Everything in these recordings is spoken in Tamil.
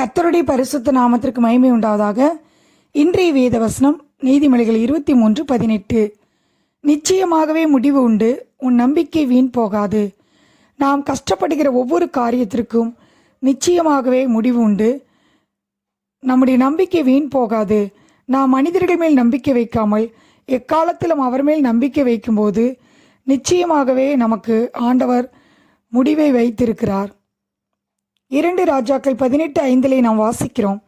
கத்தருடைய பரிசுத்த நாமத்திற்கு மகிமை உண்டாவதாக. இன்றைய வேத வசனம் நீதிமொழிகள் இருபத்தி மூன்று பதினெட்டு. நிச்சயமாகவே முடிவு உண்டு உன் நம்பிக்கை வீண் போகாது. நாம் கஷ்டப்படுகிற ஒவ்வொரு காரியத்திற்கும் நிச்சயமாகவே முடிவு உண்டு. நம்முடைய நம்பிக்கை வீண் போகாது. நாம் மனிதர்கள் மேல் நம்பிக்கை வைக்காமல் எக்காலத்திலும் அவர் மேல் நம்பிக்கை வைக்கும்போது நிச்சயமாகவே நமக்கு ஆண்டவர் முடிவை வைத்திருக்கிறார். இரண்டு ராஜாக்கள் பதினெட்டு ஐந்திலே நாம் வாசிக்கிறோம்.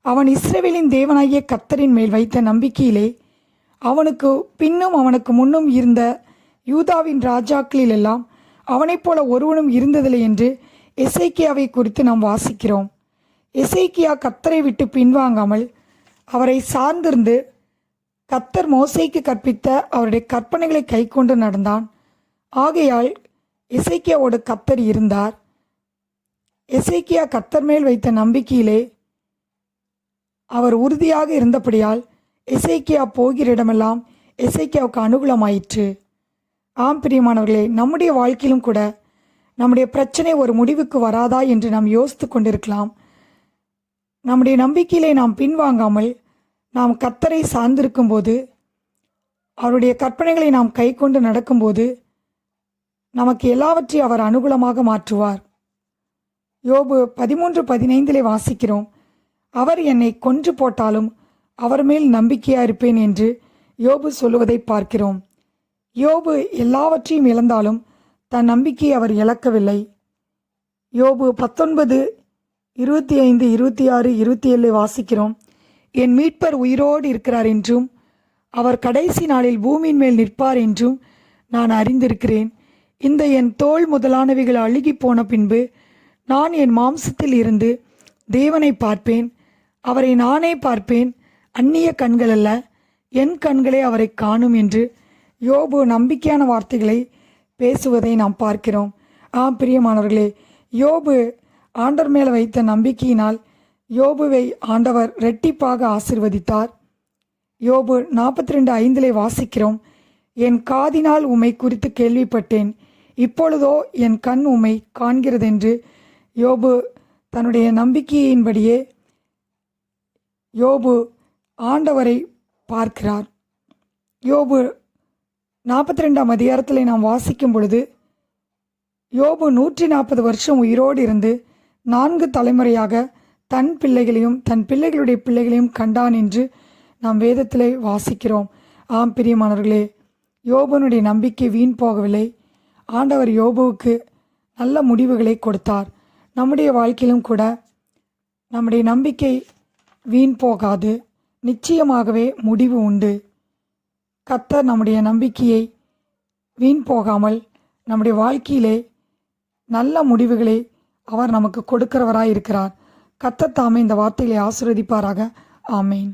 அவன் இஸ்ரவேலின் தேவனாகிய கத்தரின் மேல் வைத்த நம்பிக்கையிலே அவனுக்கு பின்னும் அவனுக்கு முன்னும் இருந்த யூதாவின் ராஜாக்களிலெல்லாம் அவனைப் போல ஒருவனும் இருந்ததில்லை என்று எசைக்கியாவை குறித்து நாம் வாசிக்கிறோம். எசைக்கியா கத்தரை விட்டு பின்வாங்காமல் அவரை சார்ந்திருந்து கத்தர் மோசைக்கு கற்பித்த அவருடைய கற்பனைகளை கைக்கொண்டு நடந்தான். ஆகையால் எசேக்கியாவோடு கத்தர் இருந்தார். எசேக்கியா கத்தர் மேல் வைத்த நம்பிக்கையிலே அவர் உறுதியாக இருந்தபடியால் எசேக்கியா போகிற இடமெல்லாம் எசேக்கியாவுக்கு அனுகூலமாயிற்று. ஆம் பிரியமானவர்களே நம்முடைய வாழ்க்கையிலும் கூட நம்முடைய பிரச்சனை ஒரு முடிவுக்கு வராதா என்று நாம் யோசித்து கொண்டிருக்கலாம். நம்முடைய நம்பிக்கையிலே நாம் பின்வாங்காமல் நாம் கத்தரை சார்ந்திருக்கும் போது அவருடைய கற்பனைகளை நாம் கை கொண்டு நடக்கும்போது நமக்கு எல்லாவற்றையும் அவர் அனுகூலமாக மாற்றுவார். யோபு பதிமூன்று பதினைந்திலே வாசிக்கிறோம். அவர் என்னை கொன்று போட்டாலும் அவர் மேல் நம்பிக்கையா இருப்பேன் என்று யோபு சொல்லுவதை பார்க்கிறோம். யோபு எல்லாவற்றையும் இழந்தாலும் தன் நம்பிக்கையை அவர் இழக்கவில்லை. யோபு பத்தொன்பது இருபத்தி ஐந்து இருபத்தி ஆறு இருபத்தி ஏழு வாசிக்கிறோம். என் மீட்பர் உயிரோடு இருக்கிறார் என்றும் அவர் கடைசி நாளில் பூமியின் மேல் நிற்பார் என்றும் நான் அறிந்திருக்கிறேன். இந்த என் தோல் முதலானவைகள் அழுகி போன பின்பு நான் என் மாம்சத்தில் இருந்து தேவனை பார்ப்பேன் அவரை நானே பார்ப்பேன். அந்நிய கண்கள் அல்ல என் கண்களே அவரை காணும் என்று யோபு நம்பிக்கையான வார்த்தைகளை பேசுவதை நாம் பார்க்கிறோம். ஆ பிரியமானவர்களே யோபு ஆண்டவர் மேலே வைத்த நம்பிக்கையினால் யோபுவை ஆண்டவர் ரெட்டிப்பாக ஆசிர்வதித்தார். யோபு நாற்பத்தி ரெண்டு ஐந்திலே வாசிக்கிறோம் என் காதினால் உமை குறித்து கேள்விப்பட்டேன் இப்பொழுதோ என் கண் உம்மை காண்கிறதென்று யோபு தன்னுடைய நம்பிக்கையின்படியே யோபு ஆண்டவரை பார்க்கிறார். யோபு நாற்பத்தி ரெண்டாம் அதிகாரத்தில் நாம் வாசிக்கும் பொழுது யோபு நூற்றி நாற்பது வருஷம் உயிரோடு இருந்து நான்கு தலைமுறையாக தன் பிள்ளைகளையும் தன் பிள்ளைகளுடைய பிள்ளைகளையும் கண்டான் என்று நாம் வேதத்திலே வாசிக்கிறோம். ஆம் பிரியமானவர்களே யோபனுடைய நம்பிக்கை வீண் போகவில்லை. ஆண்டவர் யோபுவுக்கு நல்ல முடிவுகளை கொடுத்தார். நம்முடைய வாழ்க்கையிலும் கூட நம்முடைய நம்பிக்கை வீண் போகாது. நிச்சயமாகவே முடிவு உண்டு. கத்தர் நம்முடைய நம்பிக்கையை வீண் போகாமல் நம்முடைய வாழ்க்கையிலே நல்ல முடிவுகளை அவர் நமக்கு கொடுக்கிறவராய் இருக்கிறார் கத்தர் தாமே இந்த வார்த்தைகளை ஆசிர்வதிப்பாராக. ஆமேன்.